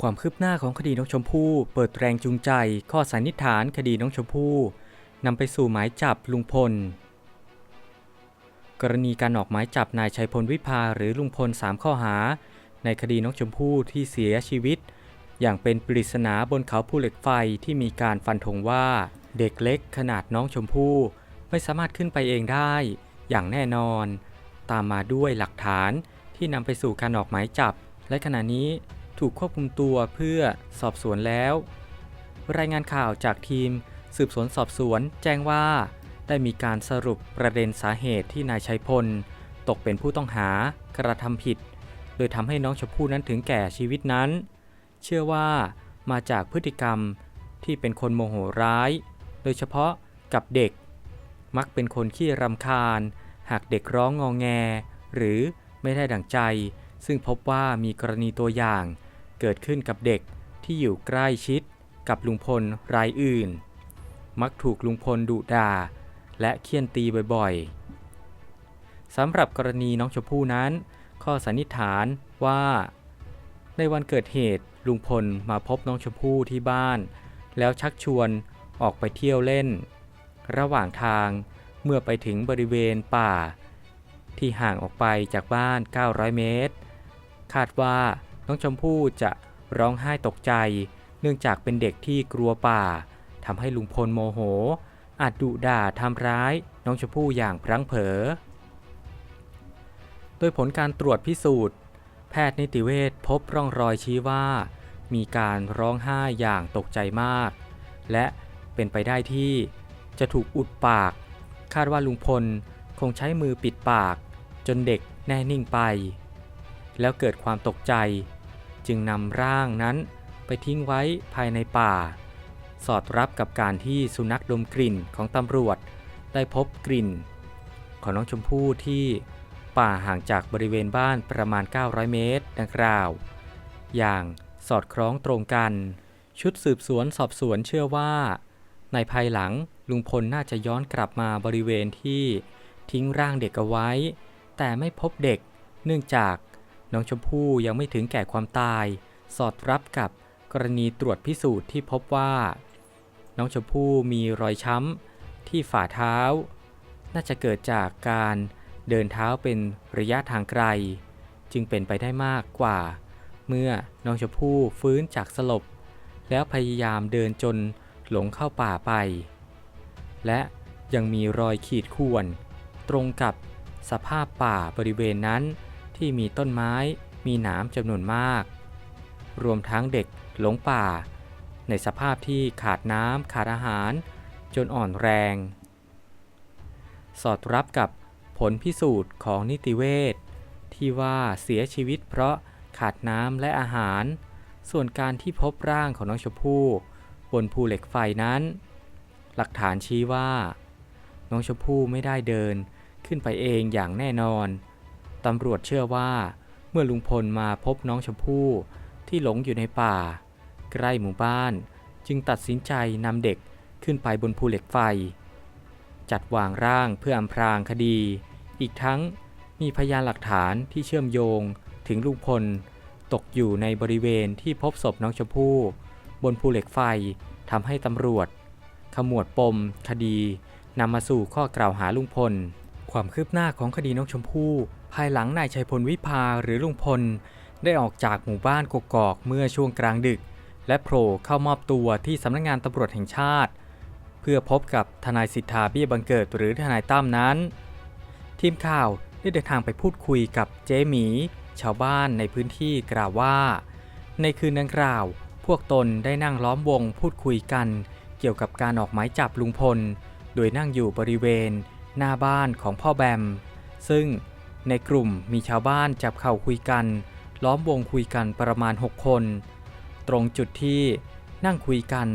ความคืบหน้าของคดีน้องชมพู่ เปิดแรงจูงใจ ข้อสันนิษฐานคดีน้องชมพู่นำไปสู่หมายจับลุงพล กรณีการออกหมายจับนายชัยพลวิภาหรือลุงพล 3 ข้อหา ในคดีน้องชมพู่ที่เสียชีวิต อย่างเป็นปริศนาบนเขาภูเหล็กไฟที่มีการฟันธงว่า เด็กเล็กขนาดน้องชมพู่ ไม่สามารถขึ้นไปเองได้อย่างแน่นอน ตามมาด้วยหลักฐานที่นำไปสู่การออกหมายจับ และขณะนี้ ถูกควบคุมตัวเพื่อสอบสวนแล้ว รายงานข่าวจากทีมสืบสวนสอบสวนแจ้งว่า ได้มีการสรุปประเด็นสาเหตุที่นายชัยพล ตกเป็นผู้ต้องหากระทำผิด โดยทำให้น้องชมพู่นั้นถึงแก่ชีวิตนั้น เชื่อว่ามาจากพฤติกรรมที่เป็นคนโมโหร้าย โดยเฉพาะกับเด็ก มักเป็นคนขี้รำคาญ หากเด็กร้องงองแง หรือไม่ได้ดั่งใจ ซึ่งพบว่ามีกรณีตัวอย่าง เกิดขึ้นกับเด็กที่อยู่ใกล้ชิดกับลุงพลรายอื่น มักถูกลุงพลดุด่า และเคี่ยนตีบ่อยๆสำหรับกรณีน้องชมพู่นั้น ข้อสันนิษฐานว่า ในวันเกิดเหตุลุงพลมาพบน้องชมพู่ที่บ้าน แล้วชักชวนออกไปเที่ยวเล่น ระหว่างทางเมื่อไปถึงบริเวณป่า ที่ห่างออกไปจากบ้าน 900 เมตร คาดว่า น้องชมพู่จะร้องไห้ตกใจ เนื่องจากเป็นเด็กที่กลัวป่าทำให้ลุงพลโมโห อาจดุด่าทำร้าย น้องชมพู่อย่างพลั้งเผลอโดยผลการตรวจพิสูจน์ แพทย์นิติเวชพบร่องรอยชี้ว่า มีการร้องไห้อย่างตกใจมาก และเป็นไปได้ที่จะถูกอุดปาก คาดว่าลุงพลคงใช้มือปิดปาก จนเด็กแน่นิ่งไป แล้วเกิดความตกใจ จึงนำร่างนั้นไปทิ้งไว้ภายในป่า สอดรับกับการที่สุนัขดมกลิ่นของตำรวจได้พบกลิ่น ของน้องชมพู่ที่ป่าห่างจากบริเวณบ้านประมาณ 900 เมตรดังกล่าว อย่างสอดคล้องตรงกัน ชุดสืบสวนสอบสวนเชื่อว่า ในภายหลังลุงพลน่าจะย้อนกลับมาบริเวณที่ทิ้งร่างเด็กเอาไว้ แต่ไม่พบเด็กเนื่องจาก น้องชมพู่ยังไม่ถึงแก่ความตาย สอดรับกับกรณีตรวจพิสูจน์ที่พบว่า น้องชมพู่มีรอยช้ำที่ฝ่าเท้า น่าจะเกิดจากการเดินเท้าเป็นระยะทางไกล จึงเป็นไปได้มากกว่า เมื่อน้องชมพู่ฟื้นจากสลบ แล้วพยายามเดินจนหลงเข้าป่าไป และยังมีรอยขีดข่วน ตรงกับสภาพป่าบริเวณนั้น ที่มีต้นไม้มีหนามจำนวนมาก รวมทั้งเด็กหลงป่า ในสภาพที่ขาดน้ำขาดอาหาร จนอ่อนแรง สอดรับกับผลพิสูจน์ของนิติเวชที่ว่าเสียชีวิตเพราะขาดน้ำและอาหาร ส่วนการที่พบร่างของน้องชมพู่บนภูเหล็กไฟนั้น หลักฐานชี้ว่า น้องชมพู่ไม่ได้เดินขึ้นไปเองอย่างแน่นอน ตำรวจเชื่อว่า เมื่อลุงพลมาพบน้องชมพู่ที่หลงอยู่ในป่า ใกล้หมู่บ้าน จึงตัดสินใจนำเด็กขึ้นไปบนภูเหล็กไฟ จัดวางร่างเพื่ออำพรางคดี อีกทั้งมีพยานหลักฐานที่เชื่อมโยงถึงลุงพล ตกอยู่ในบริเวณที่พบศพน้องชมพู่บนภูเหล็กไฟทำให้ตำรวจ ขมวดปม คดีนำมาสู่ข้อกล่าวหาลุงพล ความคืบหน้าของคดีน้องชมพู่ ภายหลังนายชัยพลวิภาหรือลุงพล ได้ออกจากหมู่บ้านกกอกเมื่อช่วงกลางดึก และโผล่เข้ามอบตัวที่สำนักงานตำรวจแห่งชาติ เพื่อพบกับทนายสิทธาเบี้ยบังเกิดหรือทนายตั้มนั้น ทีมข่าวได้เดินทางไปพูดคุยกับเจ๊หมี ชาวบ้านในพื้นที่กล่าวว่า ในคืนดังกล่าว พวกตนได้นั่งล้อมวงพูดคุยกัน เกี่ยวกับการออกหมายจับลุงพล โดยนั่งอยู่บริเวณ หน้าบ้านของพ่อแบม ซึ่ง ในกลุ่มมีชาวบ้านจับเข่าคุยกัน ล้อมวงคุยกันประมาณ 6 คน ตรงจุดที่นั่งคุยกัน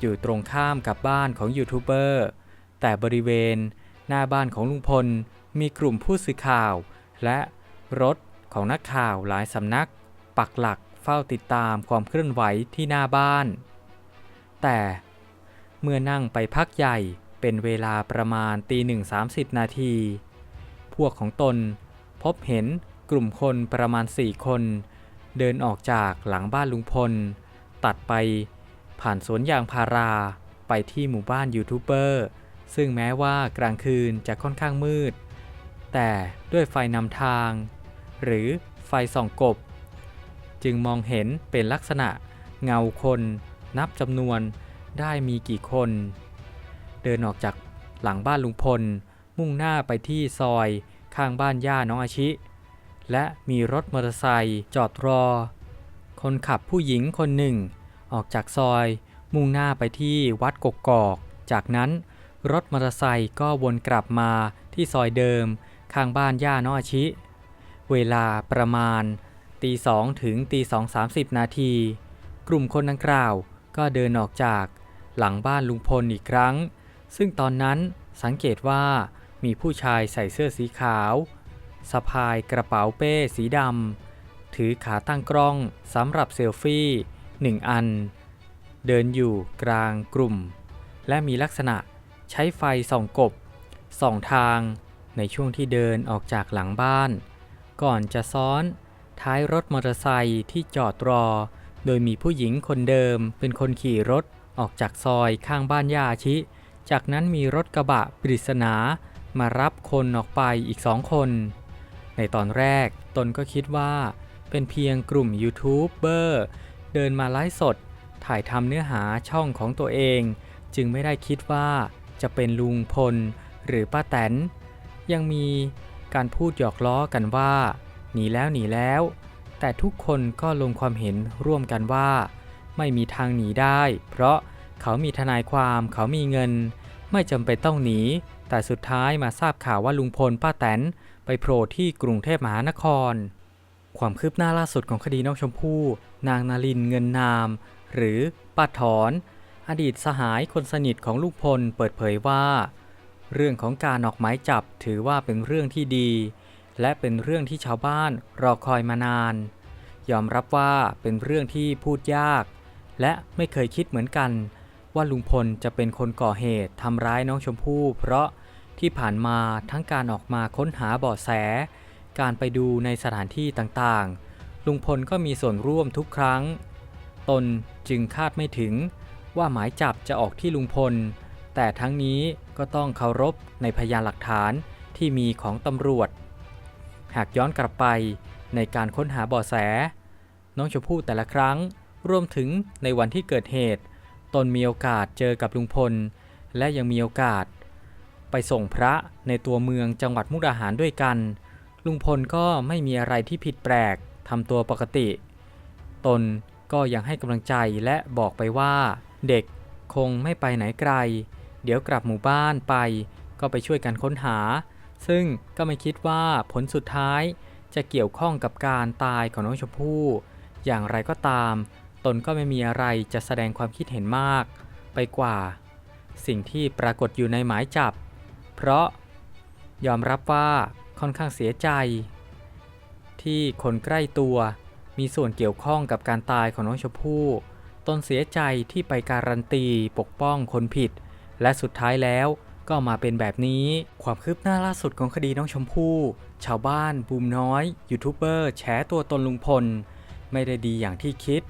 อยู่ตรงข้ามกับบ้านของยูทูบเบอร์แต่บริเวณ หน้าบ้านของลุงพล มีกลุ่มผู้สื่อข่าว และรถของนักข่าวหลายสำนัก ปักหลักเฝ้าติดตามความเคลื่อนไหวที่หน้าบ้าน แต่เมื่อนั่งไปพักใหญ่เป็นเวลาประมาณตีหนึ่งสามสิบนาที พวกของตน พบเห็นกลุ่มคนประมาณสี่คน เดินออกจากหลังบ้านลุงพล ตัดไปผ่านสวนยางพาราไปที่หมู่บ้านยูทูบเบอร์ซึ่งแม้ว่ากลางคืนจะค่อนข้างมืด แต่ด้วยไฟนำทาง หรือไฟส่องกบ จึงมองเห็นเป็นลักษณะเงาคนนับจำนวนได้มีกี่คน เดินออกจากหลังบ้านลุงพล มุ่งหน้าไปที่ซอย ข้างบ้านย่าน้องอาชิ และมีรถมอเตอร์ไซค์จอดรอ คนขับผู้หญิงคนหนึ่ง ออกจากซอย มุ่งหน้าไปที่วัดกกอก จากนั้นรถมอเตอร์ไซค์ก็วนกลับมาที่ซอยเดิม ข้างบ้านย่าน้องอาชิ เวลาประมาณตีสองถึงตีสองสามสิบนาที กลุ่มคนดังกล่าวก็เดินออกจากหลังบ้านลุงพลอีกครั้ง ซึ่งตอนนั้นสังเกตว่า มีผู้ชายใส่เสื้อสีขาว สะพายกระเป๋าเป้สีดำ ถือขาตั้งกล้องสำหรับเซลฟี่หนึ่งอัน เดินอยู่กลางกลุ่ม และมีลักษณะใช้ไฟส่องกบส่องทางในช่วงที่เดินออกจากหลังบ้าน ก่อนจะซ้อนท้ายรถมอเตอร์ไซค์ที่จอดรอ โดยมีผู้หญิงคนเดิมเป็นคนขี่รถออกจากซอยข้างบ้านย่าอาชิ จากนั้นมีรถกระบะปริศนา มารับคนออกไปอีกสองคน ในตอนแรกตนก็คิดว่า เป็นเพียงกลุ่มยูทูบเบอร์เดินมาไลฟ์สด ถ่ายทำเนื้อหาช่องของตัวเอง จึงไม่ได้คิดว่าจะเป็นลุงพลหรือป้าแตน ยังมีการพูดหยอกล้อกันว่าหนีแล้วหนีแล้ว แต่ทุกคนก็ลงความเห็นร่วมกันว่า ไม่มีทางหนีได้ เพราะเขามีทนายความเขามีเงิน ไม่จำเป็นต้องหนี แต่สุดท้ายมาทราบข่าวว่าลุงพลป้าแตนไปโผล่ที่กรุงเทพมหานคร ความคืบหน้าล่าสุดของคดีน้องชมพู่นางนาลินเงินนาม หรือป้าถอน อดีตสหายคนสนิทของลุงพลเปิดเผยว่า เรื่องของการออกหมายจับถือว่าเป็นเรื่องที่ดี และเป็นเรื่องที่ชาวบ้านรอคอยมานาน ยอมรับว่าเป็นเรื่องที่พูดยาก และไม่เคยคิดเหมือนกัน ว่าลุงพลจะเป็นคนก่อเหตุทำร้ายน้องชมพู่ เพราะที่ผ่านมาทั้งการออกมาค้นหาเบาะแส การไปดูในสถานที่ต่างๆ ลุงพลก็มีส่วนร่วมทุกครั้ง ตนจึงคาดไม่ถึงว่าหมายจับจะออกที่ลุงพล แต่ทั้งนี้ก็ต้องเคารพในพยานหลักฐานที่มีของตำรวจ หากย้อนกลับไปในการค้นหาเบาะแส น้องชมพู่แต่ละครั้งรวมถึงในวันที่เกิดเหตุ ตนมีโอกาสเจอกับลุงพล และยังมีโอกาส ไปส่งพระในตัวเมืองจังหวัดมุกดาหารด้วยกัน ลุงพลก็ไม่มีอะไรที่ผิดแปลกทำตัวปกติ ตนก็ยังให้กำลังใจและบอกไปว่า เด็กคงไม่ไปไหนไกล เดี๋ยวกลับหมู่บ้านไป ก็ไปช่วยกันค้นหา ซึ่งก็ไม่คิดว่าผลสุดท้ายจะเกี่ยวข้องกับการตายของน้องชมพู่ อย่างไรก็ตาม นก็ไม่มีอะไรจะแสดงความคิดเห็นมาก ไปกว่า สิ่งที่ปรากฏอยู่ในหมายจับ เพราะยอมรับว่าค่อนข้างเสียใจ ที่คนใกล้ตัวมีส่วนเกี่ยวข้องกับการตายของน้องชมพู่ตนเสียใจที่ไปการันตีปกป้องคนผิด และสุดท้ายแล้วก็มาเป็นแบบนี้ ความคืบหน้าล่าสุดของคดีน้องชมพู่ ชาวบ้านบูมน้อย ยูทูบเบอร์แฉตัวตนลุงพล ไม่ได้ดีอย่างที่คิด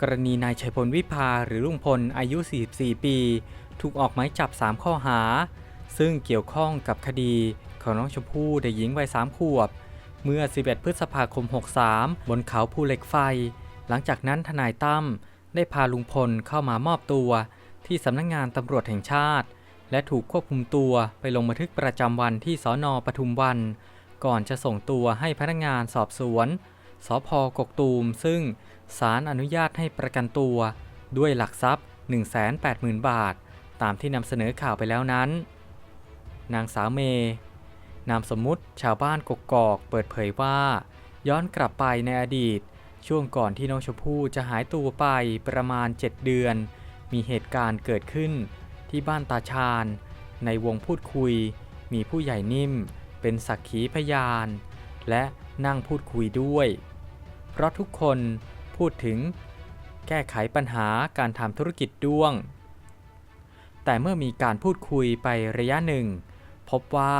กรณีนายชัยพลวิภาหรือลุงพลอายุ 44 ปี ถูกออกหมายจับ 3 ข้อหา ซึ่งเกี่ยวข้องกับคดีของน้องชมพู่เด็กหญิงวัย 3 ขวบ เมื่อ 11 พฤษภาคม 63 บนเขาภูเหล็กไฟ หลังจากนั้นทนายตั้มได้พาลุงพลเข้ามามอบตัวที่สำนักงงานตำรวจแห่งชาติ และถูกควบคุมตัวไปลงบันทึกประจำวันที่สอนอปทุมวัน ก่อนจะส่งตัวให้พนักงานสอบสวน สพกกตูมซึ่ง ศาลอนุญาตให้ประกันตัว ด้วยหลักทรัพย์ 180,000 บาท ตามที่นำเสนอข่าวไปแล้วนั้น นางสาวเมนามสมมุติชาวบ้านกกอกเปิดเผยว่า ย้อนกลับไปในอดีต ช่วงก่อนที่น้องชมพู่จะหายตัวไปประมาณ 7 เดือน มีเหตุการณ์เกิดขึ้นที่บ้านตาชาญ ในวงพูดคุย มีผู้ใหญ่นิ่ม เป็นสักขีพยาน และนั่งพูดคุยด้วย เพราะทุกคน พูดถึง แก้ไขปัญหาการทำธุรกิจด้วง แต่เมื่อมีการพูดคุยไประยะหนึ่ง พบว่า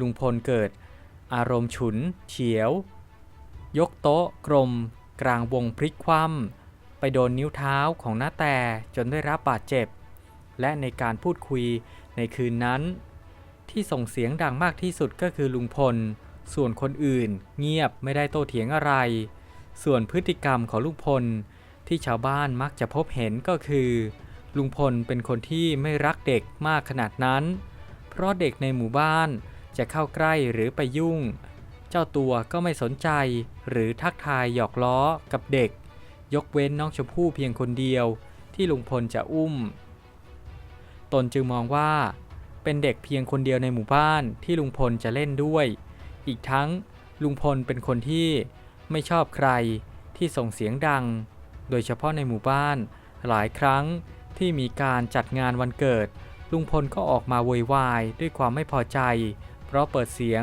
ลุงพลเกิด อารมณ์ฉุน เฉียว ยกโต๊ะกลม กลางวงพลิกคว่ำไปโดนนิ้วเท้าของน้าแต่จนได้รับบาดเจ็บ และในการพูดคุยในคืนนั้น ที่ส่งเสียงดังมากที่สุดก็คือลุงพล ส่วนคนอื่นเงียบไม่ได้โต้เถียงอะไร ส่วนพฤติกรรมของลุงพลที่ชาวบ้านมักจะพบเห็นก็คือ ลุงพลเป็นคนที่ไม่รักเด็กมากขนาดนั้น เพราะเด็กในหมู่บ้านจะเข้าใกล้หรือไปยุ่ง เจ้าตัวก็ไม่สนใจหรือทักทายหยอกล้อกับเด็ก ยกเว้นน้องชมพู่เพียงคนเดียวที่ลุงพลจะอุ้ม ตนจึงมองว่า เป็นเด็กเพียงคนเดียวในหมู่บ้านที่ลุงพลจะเล่นด้วย อีกทั้งลุงพลเป็นคนที่ ไม่ชอบใครที่ส่งเสียงดัง โดยเฉพาะในหมู่บ้าน หลายครั้งที่มีการจัดงานวันเกิด ลุงพลก็ออกมาโวยวายด้วยความไม่พอใจ เพราะเปิดเสียง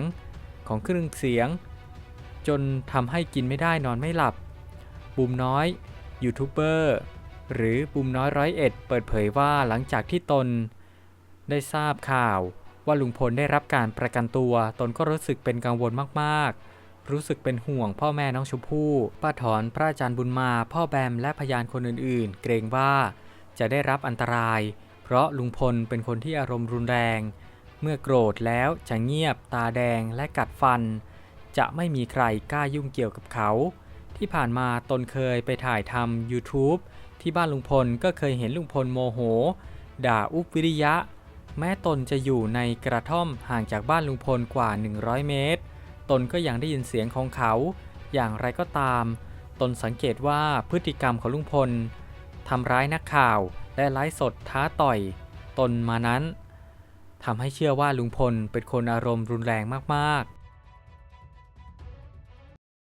ของเครื่องเสียง จนทำให้กินไม่ได้นอนไม่หลับ บุมน้อยยูทูบเบอร์หรือบุมน้อยร้อยเอ็ดเปิดเผยว่าหลังจากที่ตน ได้ทราบข่าวว่าลุงพลได้รับการประกันตัว ตนก็รู้สึกเป็นกังวลมากๆ รู้สึกเป็นห่วงพ่อแม่น้องชมพู่ป้าถอนพระอาจารย์บุญมา พ่อแบมและพยานคนอื่นๆ เกรงว่าจะได้รับอันตราย เพราะลุงพลเป็นคนที่อารมณ์รุนแรง เมื่อโกรธแล้วจะเงียบตาแดงและกัดฟัน จะไม่มีใครกล้ายุ่งเกี่ยวกับเขา ที่ผ่านมาตนเคยไปถ่ายทำ YouTube ที่บ้านลุงพลก็เคยเห็นลุงพลโมโห ด่าอุบวิริยะ แม้ตนจะอยู่ในกระท่อมห่างจากบ้านลุงพลกว่า 100 เมตร นก็ยังได้ยินเสียงของเขา อย่างไรก็ตาม ตนสังเกตว่าพฤติกรรมของลุงพลทำร้ายนักข่าวและไลฟ์สดท้าต่อย ตนมานั้นทำให้เชื่อว่าลุงพลเป็นคนอารมณ์รุนแรงมากๆ